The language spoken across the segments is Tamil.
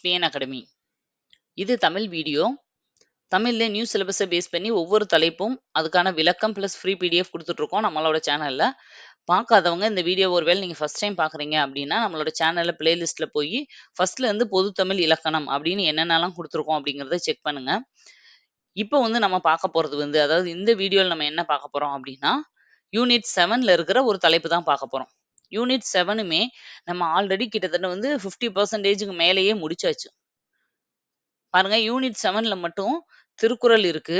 SPN academy. இது தமிழ் வீடியோ. தமிழில் நியூ சிலபஸை பேஸ் பண்ணி ஒவ்வொரு தலைப்பும், அதுக்கான விளக்கம் ப்ளஸ் ஃப்ரீ பிடிஎஃப் கொடுத்துட்ருக்கோம் நம்மளோட சேனலில் பார்க்காதவங்க இந்த வீடியோ ஒரு வேள நீங்கள் ஃபர்ஸ்ட் டைம் பார்க்குறீங்க அப்படின்னா நம்மளோட சேனலில் பிளேலிஸ்ட்டில் போய் ஃபர்ஸ்ட்லேருந்து பொது தமிழ் இலக்கணம் அப்படின்னு என்னென்னலாம் கொடுத்துருக்கோம் அப்படிங்கிறத செக் பண்ணுங்கள் இப்போ வந்து நம்ம பார்க்க போகிறது வந்து அதாவது இந்த வீடியோவில் நம்ம என்ன பார்க்க போகிறோம் அப்படின்னா யூனிட் செவனில் இருக்கிற ஒரு தலைப்பு தான் பார்க்க போகிறோம் யூனிட் செவனுமே நம்ம ஆல்ரெடி கிட்டத்தட்ட வந்து ஃபிஃப்டி பர்சன்டேஜுக்கு மேலேயே முடிச்சாச்சு. பாருங்க யூனிட் செவனில் மட்டும் திருக்குறள் இருக்கு.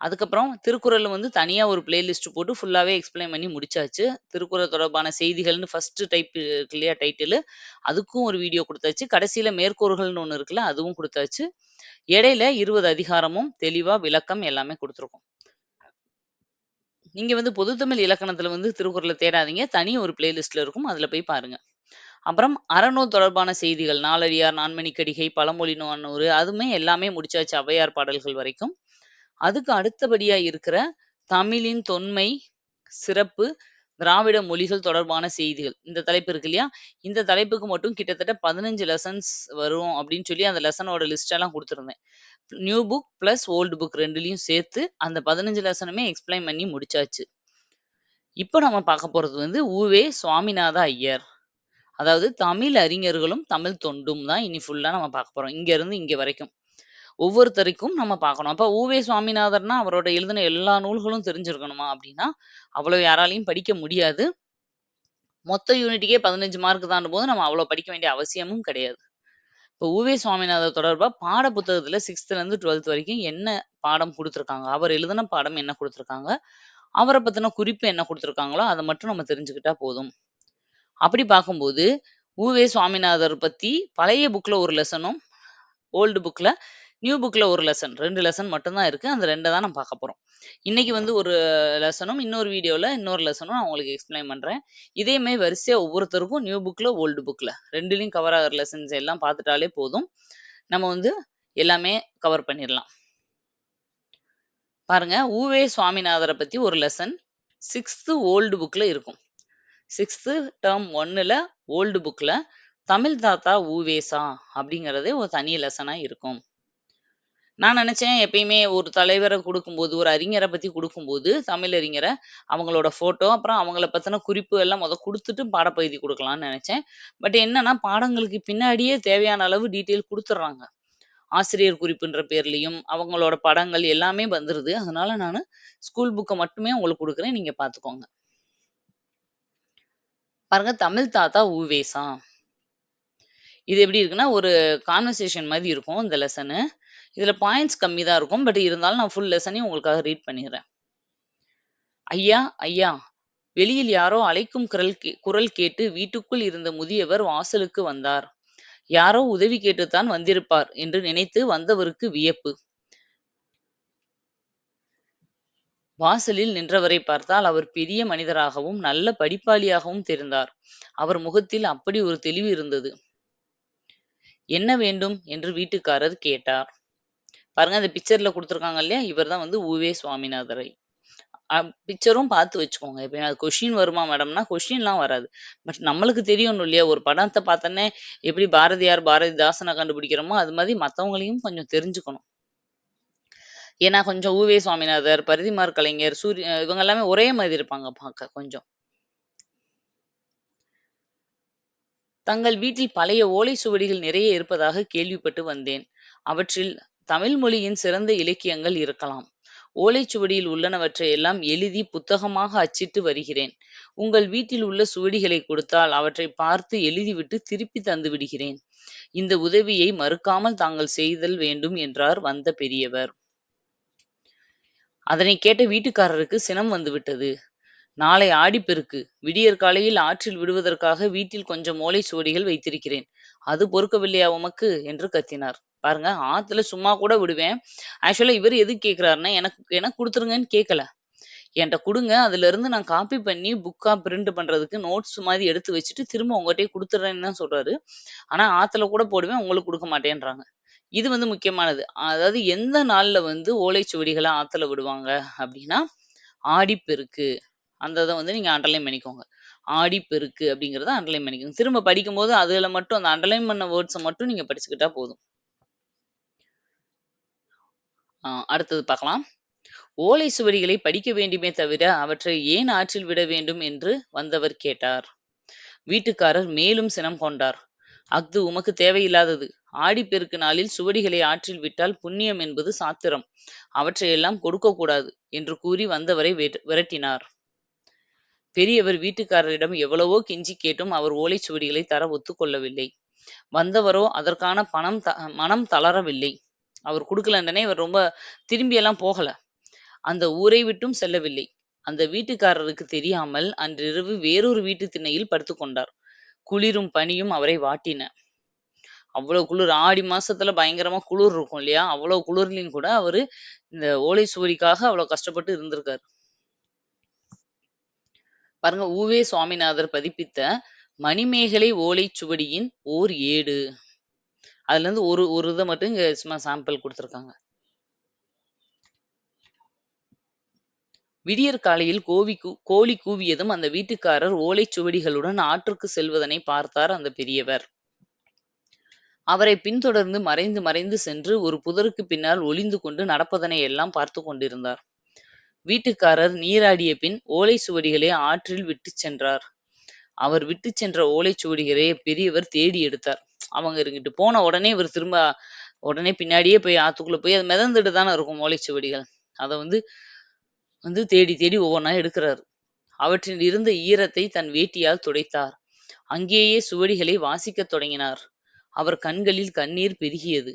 அதுக்கப்புறம் திருக்குறள் வந்து தனியாக ஒரு பிளேலிஸ்ட் போட்டு ஃபுல்லாகவே எக்ஸ்ப்ளைன் பண்ணி முடிச்சாச்சு. திருக்குறள் தொடர்பான செய்திகள்னு ஃபர்ஸ்ட் டைப் இருக்கு இல்லையா டைட்டிலு, அதுக்கும் ஒரு வீடியோ கொடுத்தாச்சு கடைசியில் மேற்கோள்கள்னு ஒன்று இருக்குல்ல, அதுவும் கொடுத்தாச்சு இடையில 20 அதிகாரமும் தெளிவாக விளக்கம் எல்லாமே கொடுத்துருக்கோம் நீங்க வந்து பொதுத்தமிழ் இலக்கணத்துல வந்து திருக்குறள தேடாதீங்க. தனி ஒரு பிளேலிஸ்ட்ல இருக்கும். அதுல போய் பாருங்க. அப்புறம் அறநூல் தொடர்பான செய்திகள், நாலடியார், நான்மணிக்கடிகை, பழமொழி நானூறு அதுவுமே எல்லாமே முடிச்சாச்சு ஔவையார் பாடல்கள் வரைக்கும். அதுக்கு அடுத்தபடியா இருக்கிற தமிழின் தொன்மை, சிறப்பு, திராவிட மொழிகள் தொடர்பான செய்திகள். இந்த தலைப்பு இருக்கு இல்லையா? இந்த தலைப்புக்கு மட்டும் கிட்டத்தட்ட 15 லெசன்ஸ் வரும் அப்படின்னு சொல்லி அந்த லெசனோட லிஸ்ட் எல்லாம் new book plus old book ரெண்டுலையும் சேர்த்து அந்த 15 லெசனுமே எக்ஸ்பிளைன் பண்ணி முடிச்சாச்சு. இப்போ நம்ம பார்க்க போறது வந்து உ.வே. சுவாமிநாத ஐயர். அதாவது தமிழ் அறிஞர்களும், தமிழ் தொண்டும் தான் இனி ஃபுல்லா நம்ம பார்க்க போறோம். இங்கேருந்து இங்கே இங்க வரைக்கும். ஒவ்வொருத்தருக்கும் நம்ம பார்க்கணும். அப்ப உ.வே. சுவாமிநாதர்னா அவரோட எழுதின எல்லா நூல்களும் தெரிஞ்சிருக்கணுமா அப்படின்னா, அவ்வளவு யாராலயும் படிக்க முடியாது. மொத்த யூனிட்டுக்கே 15 மார்க் போது நம்ம அவ்வளோ படிக்க வேண்டிய அவசியமும் கிடையாது. இப்போ உ.வே. சுவாமிநாதர் தொடர்பா பாட புத்தகத்துல 6த்லேருந்து 12த் வரைக்கும் என்ன பாடம் குடுத்துருக்காங்க? அவர் எழுதின பாடம் என்ன குடுத்துருக்காங்க? அவர பத்தின குறிப்பு என்ன குடுத்துருக்காங்களோ, அத மட்டும் நம்ம தெரிஞ்சுக்கிட்டா போதும். அப்படி பார்க்கும்போது, உ.வே. சுவாமிநாதர் பத்தி பழைய புக்ல ஒரு லெசனும், ஓல்டு புக்ல நியூ புக்கில் ஒரு லெசன் ரெண்டு லெசன் மட்டும் தான் இருக்கு. அந்த ரெண்டை தான் நம்ம பார்க்க போறோம். இன்னைக்கு வந்து ஒரு லெசனும், இன்னொரு வீடியோவில் இன்னொரு லெசனும் நான் உங்களுக்கு எக்ஸ்பிளைன் பண்றேன். இதே மாரி ஒவ்வொருத்தருக்கும் நியூ புக்கில் ஓல்டு புக்கில் ரெண்டுலேயும் கவர் ஆகுற லெசன்ஸ் எல்லாம் பார்த்துட்டாலே போதும். நம்ம வந்து எல்லாமே கவர் பண்ணிடலாம் பாருங்க ஊவே சுவாமிநாதரை பத்தி ஒரு லெசன் சிக்ஸ்த்து ஓல்டு புக்கில் இருக்கும். சிக்ஸ்த்து டேர்ம் ஒன்னில் ஓல்டு புக்கில் தமிழ் தாத்தா ஊவேசா அப்படிங்கிறதே ஒரு தனி லெசனாக இருக்கும். நான் நினச்சேன் எப்பயுமே ஒரு தலைவரை குடுக்கும்போது, ஒரு அறிஞர பத்தி குடுக்கும்போது, தமிழறிஞர அவங்களோட ஃபோட்டோ, அப்புறம் அவங்கள பத்தின குறிப்பு எல்லாம் மொத குடுத்துட்டு பாடப்பகுதி கொடுக்கலாம்னு நெனச்சேன். பட் என்னன்னா, பாடங்களுக்கு பின்னாடியே தேவையான அளவு டீட்டெயில் குடுத்துர்றாங்க. ஆசிரியர் குறிப்புன்ற பேர்லயும், அவங்களோட படங்கள் எல்லாமே வந்துருது. அதனால நானு ஸ்கூல் புக்க மட்டுமே உங்களுக்கு குடுக்குறேன். நீங்க பார்த்துக்கோங்க. பாருங்க தமிழ் தாத்தா உ.வே.சா. இது எப்படி இருக்குன்னா, ஒரு கான்வர்சேஷன் மாதிரி இருக்கும் இந்த லெசனு. இதில் பாயிண்ட்ஸ் கம்மி தான் இருக்கும். பட் இருந்தாலும் நான் ஃபுல் லெசனையும் உங்களுக்காக ரீட் பண்ணிடுறேன் ஐயா! ஐயா! வெளியில் யாரோ அழைக்கும் குரல் கே குரல் கேட்டு வீட்டுக்குள் இருந்த முதியவர் வாசலுக்கு வந்தார். யாரோ உதவி கேட்டுத்தான் வந்திருப்பார் என்று நினைத்து வந்தவருக்கு வியப்பு. வாசலில் நின்றவரை பார்த்தால் அவர் பெரிய மனிதராகவும், நல்ல படிப்பாளியாகவும் தெரிந்தார். அவர் முகத்தில் அப்படி ஒரு தெளிவு இருந்தது. என்ன வேண்டும்? என்று வீட்டுக்காரர் கேட்டார். பாருங்க அந்த பிக்சர்ல குடுத்துருக்காங்க இல்லையா? இவர் தான் வந்து உ.வே. சுவாமிநாதரை. பிக்சரும் பார்த்து வச்சுக்கோங்க. இப்போ அது கொஷின் வருமா மேடம்னா, கொஷின்லாம் வராது. பட் நம்மளுக்கு தெரியணும் இல்லையா? ஒரு படத்தை பார்த்தோன்னே எப்படி பாரதியார், பாரதிதாசனை கண்டுபிடிக்கிறோமோ, அது மாதிரி மத்தவங்களையும் கொஞ்சம் தெரிஞ்சுக்கணும். ஏன்னா கொஞ்சம் உ.வே. சுவாமிநாதர், பரிதிமார் கலைஞர், சூரிய இவங்க எல்லாமே ஒரே மாதிரி இருப்பாங்க பார்க்க கொஞ்சம். தங்கள் வீட்டில் பழைய ஓலை சுவடிகள் நிறைய இருப்பதாக கேள்விப்பட்டு வந்தேன். அவற்றில் தமிழ் மொழியின் சிறந்த இலக்கியங்கள் இருக்கலாம். ஓலைச்சுவடியில் உள்ளனவற்றை எல்லாம் எழுதி புத்தகமாக அச்சிட்டு வருகிறேன். உங்கள் வீட்டில் உள்ள சுவடிகளை கொடுத்தால் அவற்றை பார்த்து எழுதிவிட்டு திருப்பி தந்து விடுகிறேன். இந்த உதவியை மறுக்காமல் தாங்கள் செய்தல் வேண்டும் என்றார் வந்த பெரியவர். அதனை கேட்ட வீட்டுக்காரருக்கு சினம் வந்துவிட்டது. நாளை ஆடிப்பெருக்கு. விடியற்காலையில் ஆற்றில் விடுவதற்காக வீட்டில் கொஞ்சம் ஓலைச் சுவடிகள் வைத்திருக்கிறேன். அது பொறுக்கவில்லையா உமக்கு? என்று கத்தினார். பாருங்க ஆத்துல சும்மா கூட விடுவேன். ஆக்சுவலா இவர் எதுக்கு கேட்கிறாருன்னா, எனக்கு எனக்கு கொடுத்துருங்கன்னு கேட்கல. என்ட்ட குடுங்க. அதிலிருந்து நான் காப்பி பண்ணி புக்கா பிரிண்ட் பண்றதுக்கு நோட்ஸ் மாதிரி எடுத்து வச்சுட்டு, திரும்ப உங்ககிட்டயே குடுத்துடுறேன்னு தான் சொல்றாரு. ஆனா ஆத்துல கூட போடுவேன். உங்களுக்கு கொடுக்க மாட்டேன்றாங்க. இது வந்து முக்கியமானது. அதாவது எந்த நாள்ல வந்து ஓலைச்சுவடிகளை ஆத்துல விடுவாங்க அப்படின்னா, ஆடிப்பெருக்கு. அந்த இதை வந்து நீங்க அண்டர்லைன் பண்ணிக்கோங்க. ஆடிப்பெருக்கு அப்படிங்கிறத அண்டர்லைன் பண்ணிக்கோங்க. திரும்ப படிக்கும்போது அதுல மட்டும் அந்த அண்டர்லைன் பண்ண வேர்ட்ஸை மட்டும் நீங்கள் படிச்சுக்கிட்டா போதும். அடுத்தது பார்க்கலாம். ஓலை சுவடிகளை படிக்க வேண்டுமே தவிர, அவற்றை ஏன் ஆற்றில் விட வேண்டும் என்று வந்தவர் கேட்டார். வீட்டுக்காரர் மேலும் சினம் கொண்டார். அஃது உமக்கு தேவையில்லாதது. ஆடிப்பெருக்கு நாளில் சுவடிகளை ஆற்றில் விட்டால் புண்ணியம் என்பது சாத்திரம். அவற்றையெல்லாம் கொடுக்கக்கூடாது என்று கூறி வந்தவரை விரட்டினார். பெரியவர் வீட்டுக்காரரிடம் எவ்வளவோ கெஞ்சி கேட்டும் அவர் ஓலைச் சுவடிகளை தர ஒத்துக்கொள்ளவில்லை. வந்தவரோ அதற்கான பணம் த மனம் தளரவில்லை. அவர் கொடுக்கலன்றனே இவர் ரொம்ப திரும்பியெல்லாம் போகல. அந்த ஊரை விட்டும் செல்லவில்லை. அந்த வீட்டுக்காரருக்கு தெரியாமல் அன்றிரவு வேறொரு வீட்டு திண்ணையில் படுத்துக் கொண்டார். குளிரும் பனியும் அவரை வாட்டின. அவ்வளவு குளிர். ஆடி மாசத்துல பயங்கரமா குளிர் இருக்கும் இல்லையா? அவ்வளவு குளிர்லயும் கூட அவரு இந்த ஓலை சுவடிக்காக அவ்வளவு கஷ்டப்பட்டு இருந்திருக்காரு. பாருங்க ஊவே சுவாமிநாதர் பதிப்பித்த மணிமேகலை ஓலைச்சுவடியின் ஓர் ஏடு. அதுலருந்து ஒரு ஒரு இதை மட்டும் இங்க சும்மா சாம்பிள் கொடுத்துருக்காங்க விடியற் காலையில் கோவி கோழி கூவியதும் அந்த வீட்டுக்காரர் ஓலைச்சுவடிகளுடன் ஆற்றுக்கு செல்வதனை பார்த்தார் அந்த பெரியவர். அவரை பின்தொடர்ந்து மறைந்து மறைந்து சென்று ஒரு புதருக்கு பின்னால் ஒளிந்து கொண்டு நடப்பதனை எல்லாம் பார்த்து கொண்டிருந்தார். வீட்டுக்காரர் நீராடிய பின் ஓலைச் சுவடிகளை ஆற்றில் விட்டுச் சென்றார். அவர் விட்டுச் சென்ற ஓலைச் சுவடிகளை பெரியவர் தேடி எடுத்தார். அவங்க இங்கிட்டு போன உடனே இவர் திரும்ப உடனே பின்னாடியே போய் ஆத்துக்குள்ள போய் அது மிதந்துட்டு தானே இருக்கும் ஓலைச் சுவடிகள். வந்து வந்து தேடி தேடி ஒவ்வொன்னா எடுக்கிறாரு. அவற்றில் இருந்த ஈரத்தை தன் வேட்டியால் துடைத்தார். அங்கேயே சுவடிகளை வாசிக்கத் தொடங்கினார். அவர் கண்களில் கண்ணீர் பெருகியது.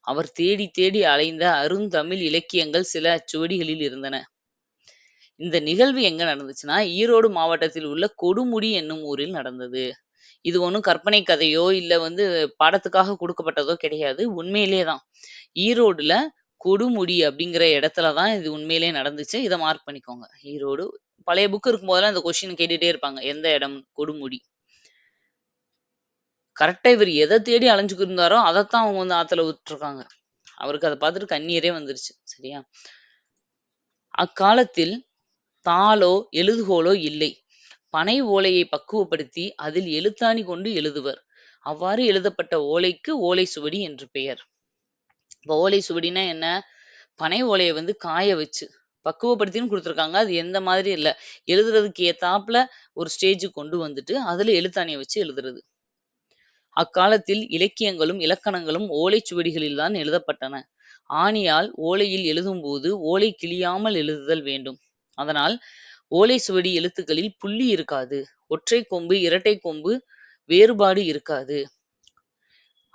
அவர் தேடித் தேடி அலைந்த அருந்தமிழ் இலக்கியங்கள் சில அச்சுவடிகளில் இருந்தன. இந்த நிகழ்வு எங்க நடந்துச்சுன்னா, ஈரோடு மாவட்டத்தில் உள்ள கொடுமுடி என்னும் ஊரில் நடந்தது. இது ஒண்ணும் கற்பனை கதையோ, இல்ல வந்து பாடத்துக்காக குடுக்கப்பட்டதோ கிடையாது. உண்மையிலே தான். ஈரோடுல கொடுமுடி அப்படிங்கிற இடத்துல தான் இது உண்மையிலேயே நடந்துச்சு. இத மார்க் பண்ணிக்கோங்க. ஈரோடு பழைய புக் இருக்கும்போதெல்லாம் இந்த கொஸ்டின் கேட்டுட்டே இருப்பாங்க. எந்த இடம்? கொடுமுடி. கரெக்ட்டா இவரு எத தேடி அலைஞ்சுக்கிருந்தாரோ, இருந்தாரோ, அதத்தான் அவங்க வந்து ஆத்துல விட்டுருக்காங்க. அவருக்கு அத பார்த்துட்டு கண்ணீரே வந்துருச்சு. சரியா? அக்காலத்தில் தாளோ, எழுதுகோலோ இல்லை. பனை ஓலையை பக்குவப்படுத்தி அதில் எழுத்தாணி கொண்டு எழுதுவர். அவ்வாறு எழுதப்பட்ட ஓலைக்கு ஓலை சுவடி என்று பெயர். இப்போ ஓலை சுவடின்னா என்ன? பனை ஓலையை வந்து காய வச்சு, பக்குவப்படுத்தின்னு குடுத்துருக்காங்க. அது எந்த மாதிரி இல்ல. எழுதுறதுக்கு ஏத்தாப்புல ஒரு ஸ்டேஜுக்கு கொண்டு வந்துட்டு, அதுல எழுத்தாணியை வச்சு எழுதுறது. அக்காலத்தில் இலக்கியங்களும், இலக்கணங்களும் ஓலைச் சுவடிகளில் தான் எழுதப்பட்டன. ஆணியால் ஓலையில் எழுதும்போது ஓலை கிழியாமல் எழுதுதல் வேண்டும். அதனால் ஓலை சுவடி எழுத்துக்களில் புள்ளி இருக்காது. ஒற்றை கொம்பு, இரட்டை கொம்பு வேறுபாடு இருக்காது.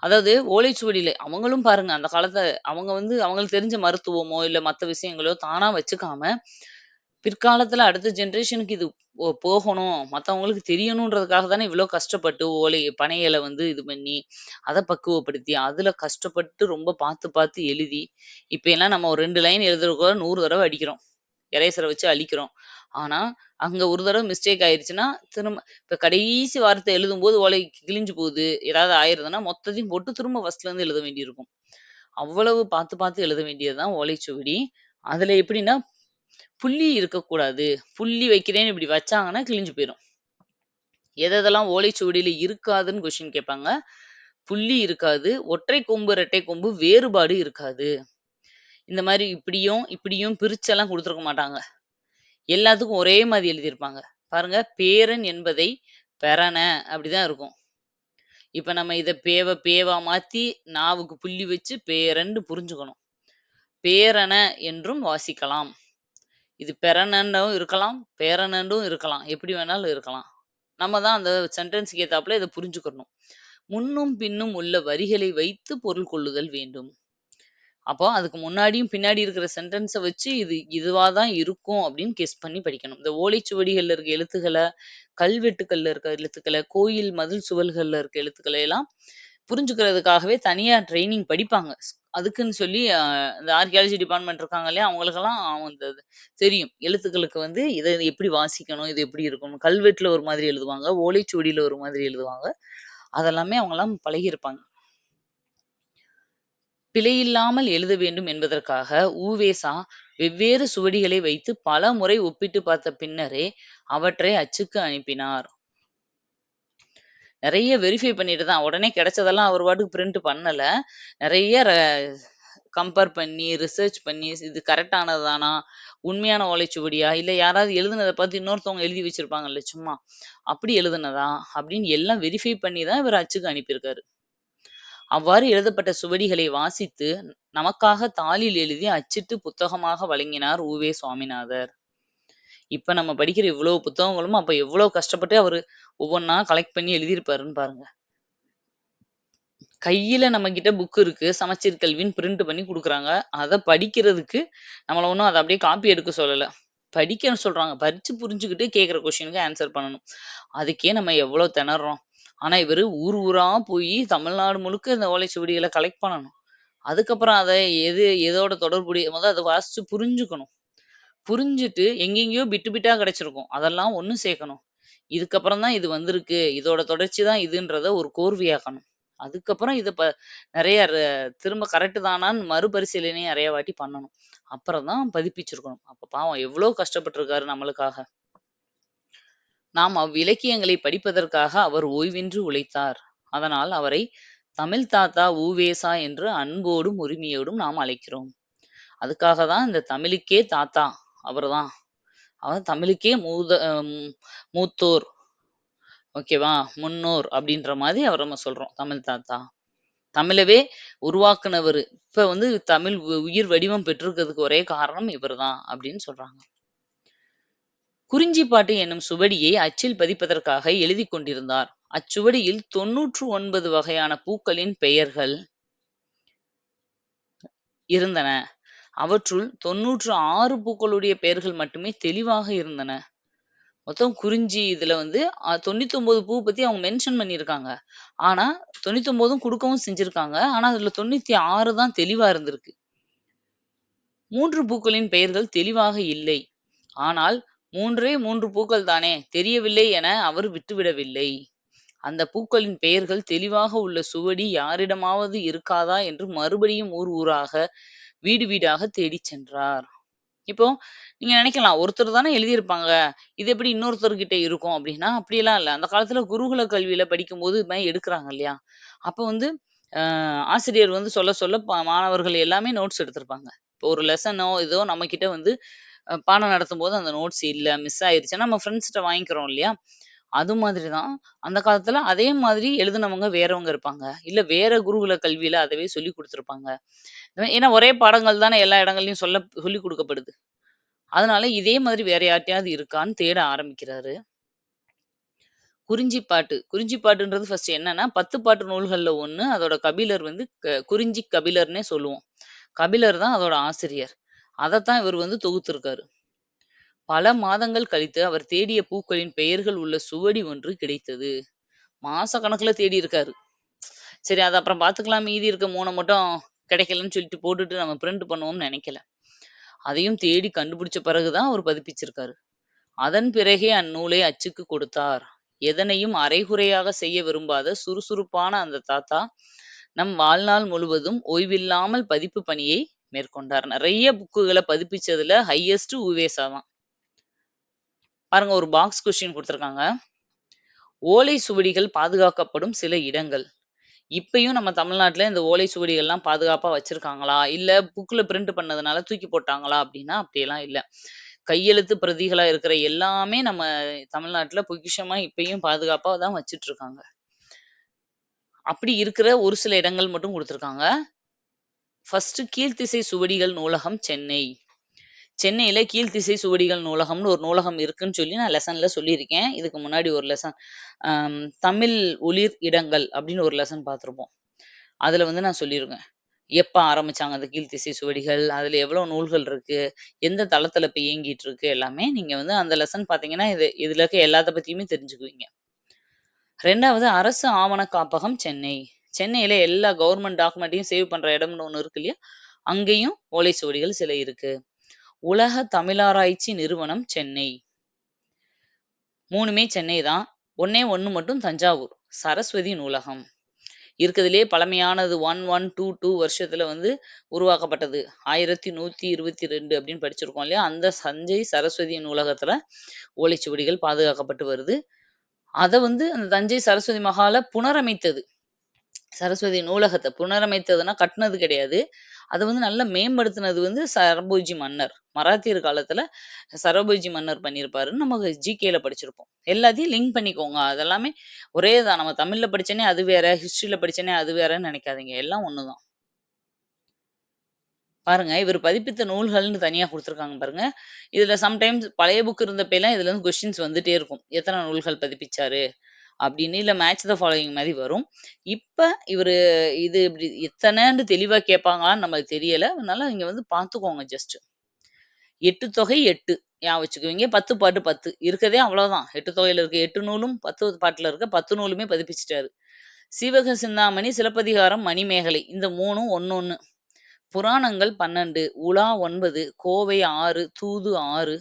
அதாவது ஓலைச்சுவடியில அவங்களும் பாருங்க அந்த காலத்துல அவங்க வந்து அவங்களுக்கு தெரிஞ்ச மருத்துவமோ, இல்ல மத்த விஷயங்களோ தானா வச்சுக்காம, பிற்காலத்துல அடுத்த ஜெனரேஷனுக்கு இது போ போகணும், மத்தவங்களுக்கு தெரியணுன்றதுக்காக தானே இவ்வளோ கஷ்டப்பட்டு ஓலை பனையலை வந்து இது பண்ணி, அத பக்குவப்படுத்தி, அதுல கஷ்டப்பட்டு ரொம்ப பார்த்து பார்த்து எழுதி, இப்ப எல்லாம் நம்ம ஒரு ரெண்டு லைன் எழுதுறதுக்கு நூறு தடவை அடிக்கிறோம். எரேசரை வச்சு அழிக்கிறோம். ஆனா, அங்க ஒரு தடவை மிஸ்டேக் ஆயிருச்சுன்னா, திரும்ப இப்ப கடைசி வார்த்தை எழுதும்போது ஓலை கிழிஞ்சு போகுது, ஏதாவது ஆயிருதுன்னா, மொத்தத்தையும் போட்டு திரும்ப ஃபர்ஸ்ட்லருந்து எழுத வேண்டியிருக்கும். அவ்வளவு பார்த்து பார்த்து எழுத வேண்டியதுதான் ஓலைச்சுவடி. அதுல எப்படின்னா, புள்ளி இருக்கக்கூடாது. புள்ளி வைக்கிறேன்னு இப்படி வச்சாங்கன்னா கிழிஞ்சு போயிரும். எதெல்லாம் ஓலைச்சுவடியில இருக்காதுன்னு கொஸ்டின் கேட்பாங்க. புள்ளி இருக்காது. ஒற்றை கொம்பு, இரட்டை கொம்பு வேறுபாடு இருக்காது. இந்த மாதிரி இப்படியும், இப்படியும் பிரிச்செல்லாம் கொடுத்துருக்க மாட்டாங்க. எல்லாத்துக்கும் ஒரே மாதிரி எழுதியிருப்பாங்க. பாருங்க, பேரன் என்பதை பெறன அப்படிதான் இருக்கும். இப்ப நம்ம இதை பேவ பேவா மாத்தி நாவுக்கு புள்ளி வச்சு பேரன்னு புரிஞ்சுக்கணும். பேரன என்றும் வாசிக்கலாம். இது பெறனன்னும் இருக்கலாம், பேரனன்னும் இருக்கலாம். எப்படி வேணாலும் இருக்கலாம். நம்ம தான் அந்த சென்டென்ஸ்க்கு ஏத்தாப்புல இதை புரிஞ்சுக்கணும். முன்னும் பின்னும் உள்ள வரிகளை வைத்து பொருள் கொள்ளுதல் வேண்டும். அப்போ அதுக்கு முன்னாடியும், பின்னாடி இருக்கிற சென்டென்ஸை வச்சு இது இதுவாக தான் இருக்கும் அப்படின்னு கெஸ் பண்ணி படிக்கணும். இந்த ஓலைச்சுவடிகளில் இருக்க எழுத்துக்களை கல்வெட்டுக்கள்ல இருக்க எழுத்துக்களை கோயில் மதில் சுவல்களில் இருக்க எழுத்துக்களை எல்லாம் புரிஞ்சுக்கிறதுக்காகவே தனியாக ட்ரைனிங் படிப்பாங்க. அதுக்குன்னு சொல்லி இந்த ஆர்கியாலஜி டிபார்ட்மெண்ட் இருக்காங்க இல்லையா? அவங்களுக்கெல்லாம் அந்த தெரியும். எழுத்துக்களுக்கு வந்து இதை எப்படி வாசிக்கணும், இது எப்படி இருக்கணும். கல்வெட்டில் ஒரு மாதிரி எழுதுவாங்க. ஓலைச்சுவடியில் ஒரு மாதிரி எழுதுவாங்க. அதெல்லாமே அவங்கெல்லாம் பழகியிருப்பாங்க. பிழையில்லாமல் எழுத வேண்டும் என்பதற்காக உ.வே.சா வெவ்வேறு சுவடிகளை வைத்து பல முறை ஒப்பிட்டு பார்த்த பின்னரே அவற்றை அச்சுக்கு அனுப்பினார். நிறைய வெரிஃபை பண்ணிட்டு தான் உடனே கிடைச்சதெல்லாம் அவர் பாட்டுக்கு பிரிண்ட் பண்ணல. நிறைய கம்பேர் பண்ணி, ரிசர்ச் பண்ணி இது கரெக்ட்டானது தானா? உண்மையான ஓலைச்சுவடியா? இல்ல யாராவது எழுதுனதை பார்த்து இன்னொருத்தவங்க எழுதி வச்சிருப்பாங்கல்ல சும்மா. அப்படி எழுதுனதா? அப்படின்னு எல்லாம் வெரிஃபை பண்ணி தான் இவர் அச்சுக்கு அனுப்பியிருக்காரு. அவ்வாறு எழுதப்பட்ட சுவடிகளை வாசித்து, நமக்காக தாளில் எழுதி அச்சிட்டு புத்தகமாக வழங்கினார் உ.வே. சுவாமிநாதர். இப்ப நம்ம படிக்கிற இவ்வளவு புத்தகங்களும் அப்ப எவ்வளோ கஷ்டப்பட்டு அவரு ஒவ்வொன்னா கலெக்ட் பண்ணி எழுதியிருப்பாருன்னு பாருங்க. கையில நம்மகிட்ட புக் இருக்கு. சமச்சீர் கல்வின்னு பிரிண்ட் பண்ணி கொடுக்குறாங்க அதை படிக்கிறதுக்கு நம்மள ஒன்றும் அதை அப்படியே காப்பி எடுக்க சொல்லல. படிக்கணும்னு சொல்றாங்க. படிச்சு புரிஞ்சுக்கிட்டு கேட்குற கொஸ்டினுக்கு ஆன்சர் பண்ணணும். அதுக்கே நம்ம எவ்வளோ திணறோம் ஆனா இவர் ஊர் ஊரா போய் தமிழ்நாடு முழுக்க இந்த ஓலைச்சுவடிகளை கலெக்ட் பண்ணணும். அதுக்கப்புறம் அதை எது எதோட தொடர்புடைய முதல் அதை வாசிச்சு புரிஞ்சுக்கணும். புரிஞ்சுட்டு எங்கெங்கேயோ பிட்டு பிட்டா கிடைச்சிருக்கும். அதெல்லாம் ஒண்ணு சேர்க்கணும். இதுக்கப்புறம் தான் இது வந்திருக்கு. இதோட தொடர்ச்சி தான் இதுன்றத ஒரு கோர்வையாக்கணும். அதுக்கப்புறம் இதை ப நிறைய திரும்ப கரெக்டு தானான்னு மறுபரிசீலனை நிறைய வாட்டி பண்ணணும். அப்புறம் தான் பதிப்பிச்சிருக்கணும். அப்ப பாவம் எவ்வளோ கஷ்டப்பட்டிருக்காரு நம்மளுக்காக. நாம் அவ்விலக்கியங்களை படிப்பதற்காக அவர் ஓய்வின்றி உழைத்தார். அதனால் அவரை தமிழ் தாத்தா உ.வே.சா என்று அன்போடும், உரிமையோடும் நாம் அழைக்கிறோம். அதுக்காக தான் இந்த தமிழுக்கே தாத்தா அவர்தான். அவர் தமிழுக்கே மூத மூத்தோர். ஓகேவா? முன்னோர் அப்படின்ற மாதிரி அவர் நம்ம சொல்றோம். தமிழ் தாத்தா. தமிழவே உருவாக்குனவரு. இப்ப வந்து தமிழ் உ உயிர் வடிவம் பெற்றிருக்கிறதுக்கு ஒரே காரணம் இவர்தான் அப்படின்னு சொல்றாங்க. குறிஞ்சிப்பாட்டு என்னும் சுவடியை அச்சில் பதிப்பதற்காக எழுதிக் கொண்டிருந்தார். அச்சுவடியில் 99 வகையான பூக்களின் பெயர்கள் இருந்தன. அவற்றுள் 96 பூக்களுடைய பெயர்கள் மட்டுமே தெளிவாக இருந்தன. மொத்தம் குறிஞ்சி இதுல வந்து தொண்ணூத்தி ஒன்பது பூ பத்தி அவங்க மென்ஷன் பண்ணியிருக்காங்க. ஆனா தொண்ணூத்தி ஒன்பதும் கொடுக்கவும் செஞ்சிருக்காங்க. ஆனா அதுல 96 தான் தெளிவா இருந்திருக்கு. மூன்று பூக்களின் பெயர்கள் தெளிவாக இல்லை. ஆனால் 3ஏ 3 பூக்கள் தானே தெரியவில்லை என அவர் விட்டுவிடவில்லை. அந்த பூக்களின் பெயர்கள் தெளிவாக உள்ள சுவடி யாரிடமாவது இருக்காதா என்று மறுபடியும் ஊர் ஊராக, வீடு வீடாக தேடிச் சென்றார். இப்போ நீங்க நினைக்கலாம், ஒருத்தர் தானே எழுதியிருப்பாங்க. இது எப்படி இன்னொருத்தர்கிட்ட இருக்கும் அப்படின்னா, அப்படியெல்லாம் இல்ல. அந்த காலத்துல குருகுல கல்வியில படிக்கும்போது இது மாரி எடுக்கிறாங்க இல்லையா? அப்ப வந்து ஆசிரியர் வந்து சொல்ல சொல்ல மாணவர்கள் எல்லாமே நோட்ஸ் எடுத்திருப்பாங்க. இப்போ ஒரு லெசனோ ஏதோ நம்ம கிட்ட வந்து பாடம் நடத்தும்போது அந்த நோட்ஸ் இல்ல, மிஸ் ஆயிருச்சுன்னா நம்ம ஃப்ரெண்ட்ஸ்கிட்ட வாங்கிக்கிறோம் இல்லையா? அது மாதிரி தான் அந்த காலத்துல அதே மாதிரி எழுதுனவங்க வேறவங்க இருப்பாங்க. இல்ல வேற குருகுல கல்வியில அதவே சொல்லிக் கொடுத்துருப்பாங்க ஏன்னா ஒரே பாடங்கள் தானே எல்லா இடங்கள்லயும் சொல்ல சொல்லிக் கொடுக்கப்படுது அதனால இதே மாதிரி வேற யார்ட்டையாவது இருக்கான்னு தேட ஆரம்பிக்கிறாரு. குறிஞ்சிப்பாட்டு. குறிஞ்சிப்பாட்டுன்றது ஃபர்ஸ்ட் என்னன்னா, 10 பாட்டு நூல்கள்ல ஒண்ணு. அதோட கபிலர் வந்து க குறிஞ்சி கபிலர்னே சொல்லுவோம். கபிலர் தான் அதோட ஆசிரியர். அதைத்தான் இவர் வந்து தொகுத்திருக்காரு. பல மாதங்கள் கழித்து அவர் தேடிய பூக்களின் பெயர்கள் உள்ள சுவடி ஒன்று கிடைத்தது. மாச கணக்குல தேடி இருக்காரு. சரி அத அப்புறம் பார்த்துக்கலாம். மீதி இருக்க மூணு மட்டும் கிடைக்கலன்னு சொல்லிட்டு போட்டுட்டு நம்ம பிரிண்ட் பண்ணுவோம்னு நினைக்கல. அதையும் தேடி கண்டுபிடிச்ச பிறகு தான் அவர் பதிப்பிச்சிருக்காரு. அதன் பிறகே அந்நூலை அச்சுக்கு கொடுத்தார். எதனையும் அரைகுறையாக செய்ய விரும்பாத சுறுசுறுப்பான அந்த தாத்தா, நம் வாழ்நாள் முழுவதும் ஓய்வில்லாமல் பதிப்பு பணியை மேற்கொண்டார். நிறைய புக்குகளை பதிப்பிச்சதுல ஹையஸ்ட் உ.வே.சா தான். பாருங்க ஒரு பாக்ஸ் கொஸ்டின் கொடுத்துருக்காங்க ஓலை சுவடிகள் பாதுகாக்கப்படும் சில இடங்கள். இப்பயும் நம்ம தமிழ்நாட்டுல இந்த ஓலை சுவடிகள்லாம் பாதுகாப்பா வச்சிருக்காங்களா? இல்ல புக்ல பிரிண்ட் பண்ணதுனால தூக்கி போட்டாங்களா? அப்படின்னா அப்படியெல்லாம் இல்ல. கையெழுத்து பிரதிகளா இருக்கிற எல்லாமே நம்ம தமிழ்நாட்டுல பொக்கிஷமாக இப்பயும் பாதுகாப்பாக தான் வச்சுட்டுருக்காங்க. அப்படி இருக்கிற ஒரு சில இடங்கள் மட்டும் குடுத்துருக்காங்க. ஃபர்ஸ்ட் கீழ்த்திசை சுவடிகள் நூலகம் சென்னை. சென்னையில கீழ்த்திசை சுவடிகள் நூலகம்னு ஒரு நூலகம் இருக்குன்னு சொல்லி நான் லெசன்ல சொல்லியிருக்கேன். இதுக்கு முன்னாடி ஒரு லெசன் தமிழ் ஒளிர் இடங்கள் அப்படின்னு ஒரு லெசன் பார்த்துருப்போம். அதுல வந்து நான் சொல்லியிருக்கேன். எப்ப ஆரம்பிச்சாங்க அந்த கீழ்த்திசை சுவடிகள்? அதுல எவ்வளவு நூல்கள் இருக்கு? எந்த தளத்துல இப்ப இயங்கிட்டு இருக்கு? எல்லாமே நீங்க வந்து அந்த லெசன் பாத்தீங்கன்னா இது இதுல இருக்க எல்லாத்த பத்தியுமே தெரிஞ்சுக்குவீங்க. ரெண்டாவது அரசு ஆவண காப்பகம் சென்னை. சென்னையில எல்லா கவர்மெண்ட் டாக்குமெண்ட்டையும் சேவ் பண்ற இடம்னு ஒன்று இருக்கு இல்லையா? அங்கேயும் ஓலைச்சுவடிகள் சிலை சில இருக்கு. உலக தமிழாராய்ச்சி நிறுவனம் சென்னை. மூணுமே சென்னை தான். ஒன்னே ஒன்று மட்டும் தஞ்சாவூர். சரஸ்வதி நூலகம். இருக்கிறதுலே பழமையானது 1122 வருஷத்துல வந்து உருவாக்கப்பட்டது. 1122 அப்படின்னு படிச்சிருக்கோம் இல்லையா? அந்த தஞ்சை சரஸ்வதி நூலகத்துல ஓலைச்சுவடிகள் பாதுகாக்கப்பட்டு வருது. அதை வந்து அந்த தஞ்சை சரஸ்வதி மகால புனரமைத்தது. சரஸ்வதி நூலகத்த புனரமைத்ததுன்னா கட்டுனது கிடையாது. அத வந்து நல்லா மேம்படுத்துனது வந்து சரபோஜி மன்னர். மராத்தியர் காலத்துல சரபோஜி மன்னர் பண்ணியிருப்பாருன்னு நமக்கு ஜிகேல படிச்சிருப்போம். எல்லாத்தையும் லிங்க் பண்ணிக்கோங்க. அதெல்லாமே ஒரே தான். நம்ம தமிழ்ல படிச்சோனே அது வேற, ஹிஸ்டரியில படிச்சோனே அது வேறன்னு நெனைக்காதீங்க. எல்லாம் ஒண்ணுதான் பாருங்க, இவர் பதிப்பித்த நூல்கள்னு தனியா குடுத்துருக்காங்க பாருங்க. இதுல சம்டைம்ஸ் பழைய புக் இருந்தப்பலாம் இதுல இருந்து கொஸ்டின்ஸ் வந்துட்டே இருக்கும். எத்தன நூல்கள் பதிப்பிச்சாரு? அப்படின்னு. இல்லை மேட்ச் த ஃபாலோயிங் மாதிரி வரும். இப்போ இவர் இது இப்படி எத்தனைன்னு தெளிவாக கேட்பாங்களான்னு நமக்கு தெரியலை அதனால இங்கே வந்து பார்த்துக்கோங்க ஜஸ்ட். எட்டு தொகை எட்டு ஞாபகம் வச்சுக்குவீங்க. 10 பாட்டு 10 இருக்கதே அவ்வளோதான். எட்டு தொகையில் இருக்க எட்டு நூலும் பத்து பாட்டில் இருக்க 10 நூலுமே பதிப்பிச்சிட்டாரு சீவக சிந்தாமணி, சிலப்பதிகாரம், மணிமேகலை இந்த மூணு ஒன்று ஒன்று புராணங்கள் 12, உலா ஒன்பது கோவை ஆறு தூது ஆறு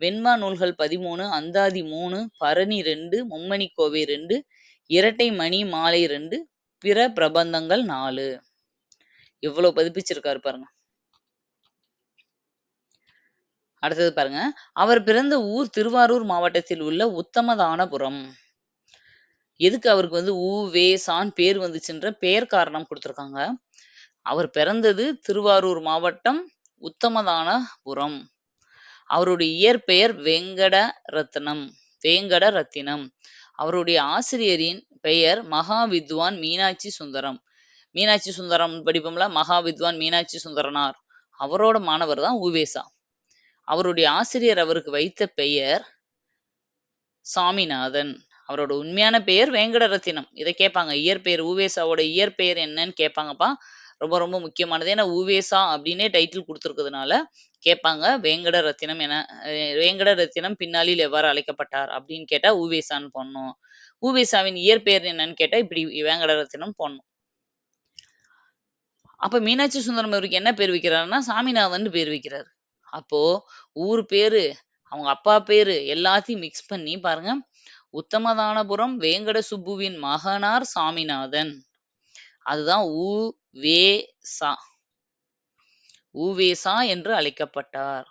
வெண்பா நூல்கள் 13, அந்தாதி மூணு பரணி ரெண்டு மும்மணி கோவை ரெண்டு இரட்டை மணி மாலை ரெண்டு பிற பிரபந்தங்கள் நாலு எவ்வளவு பதிப்பிச்சிருக்காரு பாருங்க. அடுத்தது பாருங்க. அவர் பிறந்த ஊர் திருவாரூர் மாவட்டத்தில் உள்ள உத்தமதானபுரம். எதுக்கு அவருக்கு வந்து உ, வே, சான் பேர் வந்துச்சுன்ற பெயர் காரணம் கொடுத்துருக்காங்க அவர் பிறந்தது திருவாரூர் மாவட்டம் உத்தமதானபுரம். அவருடைய இயற்பெயர் வெங்கட ரத்னம் வேங்கட ரத்தினம். அவருடைய ஆசிரியரின் பெயர் மகா வித்வான் மீனாட்சி சுந்தரம். மீனாட்சி சுந்தரம் படிப்போம்ல, மகா வித்வான் மீனாட்சி சுந்தரனார். அவரோட மாணவர் தான் உவேசா. அவருடைய ஆசிரியர் அவருக்கு வைத்த பெயர் சாமிநாதன். அவரோட உண்மையான பெயர் வேங்கட ரத்தினம் இதை கேட்பாங்க. இயற்பெயர் உவேசாவோட இயற்பெயர் என்னன்னு கேட்பாங்கப்பா. ரொம்ப ரொம்ப முக்கியமானது. ஏன்னா உவேசா அப்படின்னே டைட்டில் கொடுத்துருக்கிறதுனால கேட்பாங்க. வேங்கட ரத்தினம் என வேங்கட ரத்தினம் பின்னாளில் எவ்வாறு அழைக்கப்பட்டார்? அப்படின்னு கேட்டா உவேசான்னு போடணும். உவேசாவின் இயற்பெயர் என்னன்னு கேட்டா இப்படி வேங்கட ரத்தினம் போடணும். அப்ப மீனாட்சி சுந்தரம் இவருக்கு என்ன பேர் வைக்கிறாருன்னா, சாமிநாதன் பேர் வைக்கிறாரு. அப்போ ஊர் பேரு, அவங்க அப்பா பேரு எல்லாத்தையும் மிக்ஸ் பண்ணி பாருங்க. உத்தமதானபுரம் வேங்கட சுப்புவின் மகனார் சாமிநாதன். அதுதான் உ, வே, சா. உவேசா என்று அழைக்கப்பட்டார்.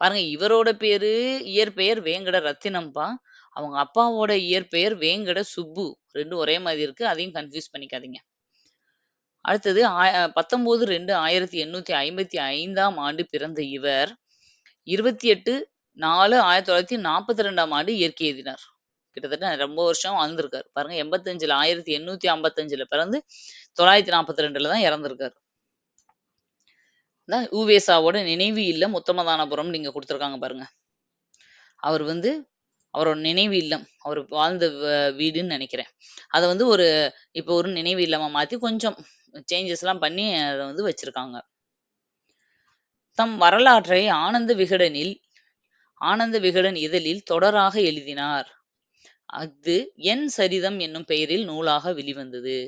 பாருங்க இவரோட பேரு இயற்பெயர் வேங்கட ரத்தினம்பா. அவங்க அப்பாவோட இயற்பெயர் வேங்கட சுப்பு. ரெண்டும் ஒரே மாதிரி இருக்கு. அதையும் கன்ஃப்யூஸ் பண்ணிக்காதீங்க. அடுத்தது பத்தொன்பது ரெண்டு ஆயிரத்தி எண்ணூத்தி ஐம்பத்தி ஐந்தாம் ஆண்டு பிறந்த இவர் 28/4/1942ஆம் ஆண்டு இயற்கை எழுதினார். கிட்டத்தட்ட ரொம்ப வருஷம் வாழ்ந்திருக்காரு. பாருங்க 85ல 1855ல பிறந்து 942ல தான் இறந்திருக்காரு. தான் யூவேசாவோட நினைவு இல்லம் உத்தமதானபுரம் நீங்க கொடுத்துருக்காங்க பாருங்க. அவர் வந்து அவரோட நினைவு இல்லம். அவர் வாழ்ந்த வீடுன்னு நினைக்கிறேன் அதை வந்து ஒரு இப்போ ஒரு நினைவு இல்லமா மாத்தி கொஞ்சம் சேஞ்சஸ்லாம் பண்ணி அதை வந்து வச்சிருக்காங்க. தம் வரலாற்றை ஆனந்த விகடனில் ஆனந்த விகடன் இதழில் தொடராக எழுதினார். அது என் சரிதம் என்னும் பெயரில் நூலாக வெளிவந்தது.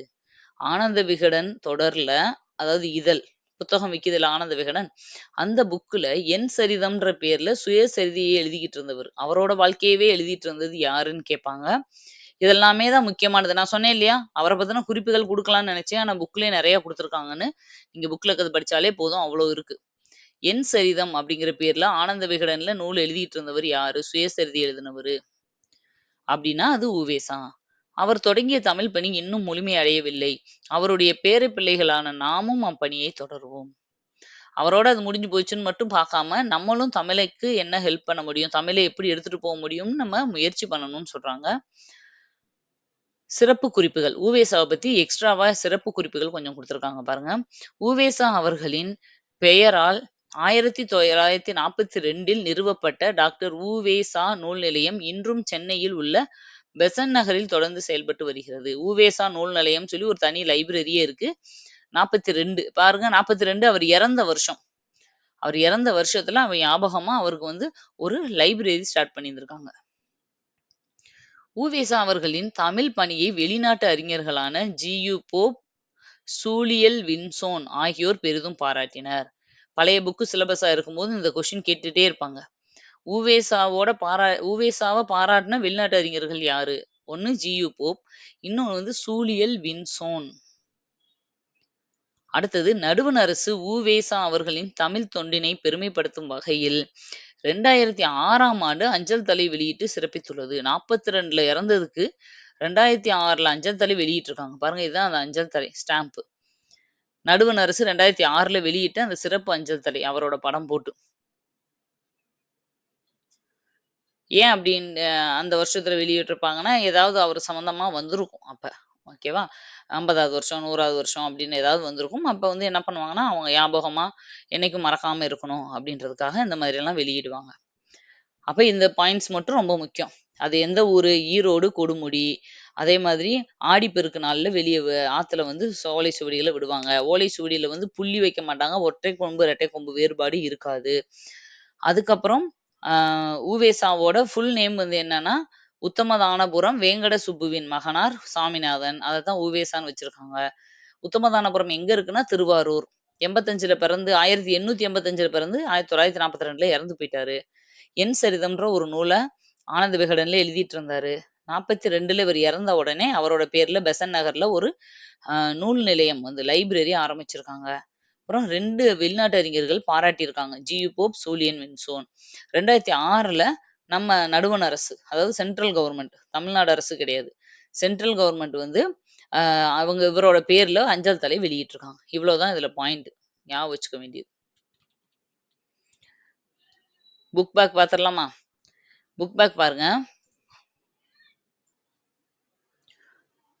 ஆனந்த விகடன் தொடர்ல அதாவது இதழ் புத்தகம் விக்குதுல்ல ஆனந்த விகடன். அந்த புக்ல என் சரிதம்ன்ற பேர்ல சுயசரிதையை எழுதிக்கிட்டு இருந்தவர். அவரோட வாழ்க்கையவே எழுதிட்டு இருந்தது யாருன்னு கேட்பாங்க. இதெல்லாமே தான் முக்கியமானது. நான் சொன்னேன் இல்லையா? அவரை பத்தின குறிப்புகள் கொடுக்கலாம்னு நினைச்சேன் ஆனா புக்லயே நிறைய கொடுத்துருக்காங்கன்னு நீங்க புக்ல இருக்கிறது படிச்சாலே போதும். அவ்வளோ இருக்கு. என் சரிதம் அப்படிங்கிற பேர்ல ஆனந்த விகடன்ல நூல் எழுதிட்டு இருந்தவர் யாரு? சுயசரிதை எழுதினவர் அப்படின்னா அது உவேசா. அவர் தொடங்கிய தமிழ் பணி இன்னும் முழுமை அடையவில்லை. அவருடைய பேர பிள்ளைகளான நாமும் அப்பணியை தொடருவோம். அவரோட அது முடிஞ்சு போச்சுன்னு மட்டும் பார்க்காம, நம்மளும் தமிழுக்கு என்ன ஹெல்ப் பண்ண முடியும்? தமிழை எப்படி எடுத்துட்டு போக முடியும்னு நம்ம முயற்சி பண்ணணும்னு சொல்றாங்க. சிறப்பு குறிப்புகள். ஊவேசாவை பத்தி எக்ஸ்ட்ராவா சிறப்பு குறிப்புகள் கொஞ்சம் குடுத்துருக்காங்க பாருங்க. ஊவேசா அவர்களின் பெயரால் 1942ல் நிறுவப்பட்ட டாக்டர் உ.வே.சா நூல் நிலையம் இன்றும் சென்னையில் உள்ள பெசன்ட் நகரில் தொடர்ந்து செயல்பட்டு வருகிறது. உவேசா நூல் நிலையம் சொல்லி ஒரு தனி லைப்ரரியே இருக்கு. 42 பாருங்க 42 அவர் இறந்த வருஷம். அவர் இறந்த வருஷத்துல அவர் ஞாபகமா அவருக்கு வந்து ஒரு லைப்ரரி ஸ்டார்ட் பண்ணியிருந்திருக்காங்க. உவேசா அவர்களின் தமிழ் பணியை வெளிநாட்டு அறிஞர்களான ஜி.யு. போப், சூலியல் வின்சோன் ஆகியோர் பெரிதும் பாராட்டினர். பழைய புக்கு சிலபஸா இருக்கும்போது இந்த கொஸ்டின் கேட்டுட்டே இருப்பாங்க. உவேசாவோட பாரா உவேசாவ பாராட்டின வெளிநாட்டு அறிஞர்கள் யாரு? ஒன்னு ஜி.யு. போப், இன்னொன்னு வந்து சூழியல் வின்சோன். அடுத்தது நடுவண் அரசு உ.வே.சா அவர்களின் தமிழ் தொண்டினை பெருமைப்படுத்தும் வகையில் 2006ஆம் ஆண்டு அஞ்சல் தலை வெளியிட்டு சிறப்பித்துள்ளது. 42ல இறந்ததுக்கு 2006ல அஞ்சல் தலை வெளியிட்டிருக்காங்க. பாருங்க இதுதான் அந்த அஞ்சல் தலை ஸ்டாம்ப். நடுவண் அரசு 2006ல வெளியிட்ட அந்த சிறப்பு அஞ்சல் தலை அவரோட படம் போட்டு. ஏன் அப்படின்னு அந்த வருஷத்துல வெளியிட்டிருப்பாங்கன்னா, ஏதாவது அவர் சம்மந்தமா வந்திருக்கும் அப்ப. ஓகேவா? 50வது வருஷம், 100வது வருஷம் அப்படின்னு ஏதாவது வந்திருக்கும். அப்ப வந்து என்ன பண்ணுவாங்கன்னா, அவங்க ஞாபகமா என்னைக்கும் மறக்காம இருக்கணும் அப்படின்றதுக்காக இந்த மாதிரியெல்லாம் வெளியிடுவாங்க. அப்ப இந்த பாயிண்ட்ஸ் மட்டும் ரொம்ப முக்கியம். அது எந்த ஊரு? ஈரோடு, கொடுமுடி. அதே மாதிரி ஆடிப்பெருக்கு நாளில் வெளியே ஆற்றுல வந்து ஓலை சுவடிகளை விடுவாங்க. ஓலை சுவடியில் வந்து புள்ளி வைக்க மாட்டாங்க. ஒற்றை கொம்பு, இரட்டை கொம்பு வேறுபாடு இருக்காது. அதுக்கப்புறம் ஊவேசாவோட ஃபுல் நேம் வந்து என்னன்னா, உத்தமதானபுரம் வேங்கட சுப்புவின் மகனார் சாமிநாதன். தான் உவேஷான்னு வச்சிருக்காங்க. உத்தமதானபுரம் எங்க இருக்குன்னா, திருவாரூர். 85ல பிறந்து 1885ல பிறந்து 1942ல இறந்து போயிட்டாரு. என் சரிதம்ன்ற ஒரு நூலை ஆனந்த விகடன்ல எழுதிட்டு இருந்தாரு. 42ல இவர் இறந்த உடனே அவரோட பேர்ல பெசன்ட் நகர்ல ஒரு நூல் நிலையம் வந்து லைப்ரரி ஆரம்பிச்சிருக்காங்க. அப்புறம் ரெண்டு வெளிநாட்டு அறிஞர்கள் பாராட்டியிருக்காங்க. G U. Pope, Julian Vinson. 2006ல நம்ம நடுவண் அரசு, அதாவது சென்ட்ரல் கவர்மெண்ட் தமிழ்நாடு அரசு கிடையாது. சென்ட்ரல் கவர்மெண்ட் வந்து அவங்க இவரோட பேர்ல அஞ்சல் தலை வெளியிட்டிருக்காங்க. இவ்வளவுதான் இதுல பாயிண்ட். ஞாபகம் வச்சுக்க வேண்டியது. புக் பேக் பார்த்துடலாமா புக் பேக் பாருங்க.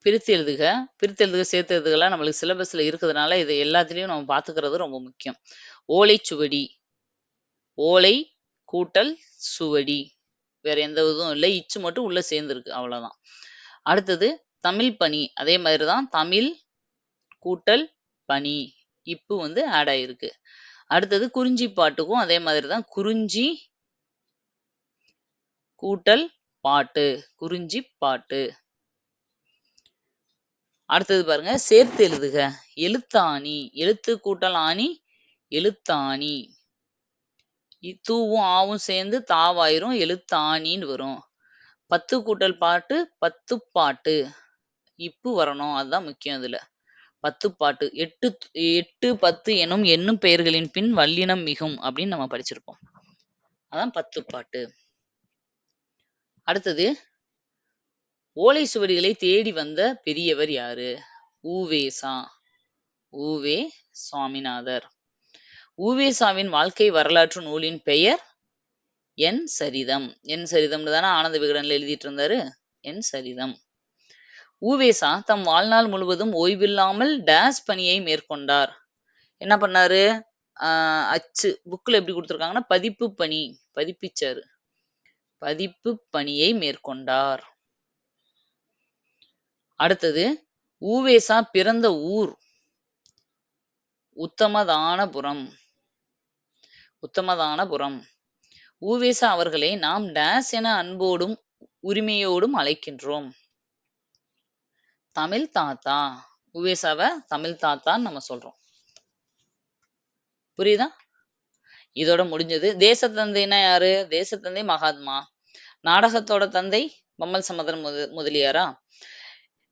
பிரித்து எழுதுக. பிரித்து எழுதுக, சேர்த்து எழுதுகலாம் நம்மளுக்கு சிலபஸ்ல இருக்கிறதுனால, இதை எல்லாத்துலேயும் நம்ம பார்த்துக்கிறது ரொம்ப முக்கியம். ஓலை சுவடி ஓலை கூட்டல் சுவடி. வேற எந்த இதுவும் இல்லை இச்சு மட்டும் உள்ள சேர்ந்துருக்கு அவ்வளோதான். அடுத்தது தமிழ் பணி. அதே மாதிரி தான் தமிழ் கூட்டல் பணி. இப்பு வந்து ஆட் ஆயிருக்கு. அடுத்தது குறிஞ்சி பாட்டுக்கும் அதே மாதிரி தான் குறிஞ்சி கூட்டல் பாட்டு. குறிஞ்சி பாட்டு. அடுத்தது பாருங்க சேர்த்து எழுதுக. எழுத்தாணி. எழுத்து கூட்டல் ஆணி எழுத்தாணி. தூவும், ஆவும் சேர்ந்து தாவாயிரும். எழுத்தாணின்னு வரும். பத்து கூட்டல் பாட்டு பத்துப்பாட்டு. இப்பு வரணும். அதுதான் முக்கியம் இதுல. பத்துப்பாட்டு. எட்டு எட்டு, பத்து எனும் எண்ணும் பெயர்களின் பின் வல்லினம் மிகும் அப்படின்னு நம்ம படிச்சிருப்போம். அதான் பத்துப்பாட்டு. அடுத்தது ஓலை சுவடிகளை தேடி வந்த பெரியவர் யாரு? ஊவேசா ஊவே சுவாமிநாதர். ஊவேசாவின் வாழ்க்கை வரலாற்று நூலின் பெயர் என் சரிதம். என் சரிதம்னு தானே ஆனந்த விகடன்ல எழுதிட்டு இருந்தாரு. என் சரிதம். ஊவேசா தம் வாழ்நாள் முழுவதும் ஓய்வில்லாமல் டேஸ் பணியை மேற்கொண்டார். என்ன பண்ணாரு? ஆஹ் அச்சு புக்கில் எப்படி கொடுத்துருக்காங்கன்னா பதிப்பு பணி. பதிப்பிச்சாரு. பதிப்பு பணியை மேற்கொண்டார். அடுத்தது ஊவேசா பிறந்த ஊர் உத்தமதானபுரம். உத்தமதானபுரம். ஊவேசா அவர்களை நாம் டேஸ் என அன்போடும், உரிமையோடும் அழைக்கின்றோம். தமிழ் தாத்தா. உவேசாவை தமிழ் தாத்தான்னு நம்ம சொல்றோம். புரியுதா? இதோட முடிஞ்சது. தேசத்தந்தைன்னா யாரு? தேசத்தந்தை மகாத்மா. நாடகத்தோட தந்தை பம்மல் சம்பந்தன் முத முதலியாரா?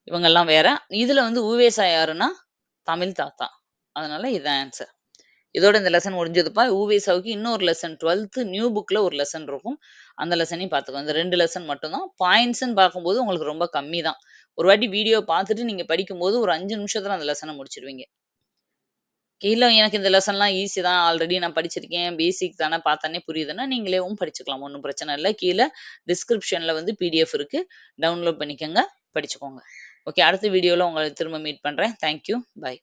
இவங்கெல்லாம் வேற. இதுல வந்து ஊவேசா யாருன்னா, தமிழ் தாத்தா. அதனால இதான் ஆன்சர். இதோட இந்த லெசன் முடிஞ்சதுப்பா. ஊவேசாவுக்கு இன்னொரு லெசன் 12த் நியூ புக்ல ஒரு லெசன் இருக்கும். அந்த லெசனையும் பார்த்துக்கோ இந்த ரெண்டு லெசன் மட்டும் தான். பாயிண்ட்ஸ்ன்னு பார்க்கும்போது உங்களுக்கு ரொம்ப கம்மி தான். ஒரு வாட்டி வீடியோ பார்த்துட்டு நீங்க படிக்கும்போது ஒரு அஞ்சு நிமிஷத்துல அந்த லெசனை முடிச்சிருவீங்க. இல்லை எனக்கு இந்த லெசன்லாம் ஈஸி தான். ஆல்ரெடி நான் படிச்சிருக்கேன். பேசிக் தானே பார்த்தானே புரியுதுன்னா, நீங்களேவும் படிச்சுக்கலாம். ஒன்றும் பிரச்சனை இல்ல. கீழே டிஸ்கிரிப்ஷன்ல வந்து பிடிஎஃப் இருக்கு. டவுன்லோட் பண்ணிக்கோங்க படிச்சுக்கோங்க. ஓகே. அடுத்த வீடியோல உங்களை திரும்ப மீட் பண்றேன். Thank you. பை.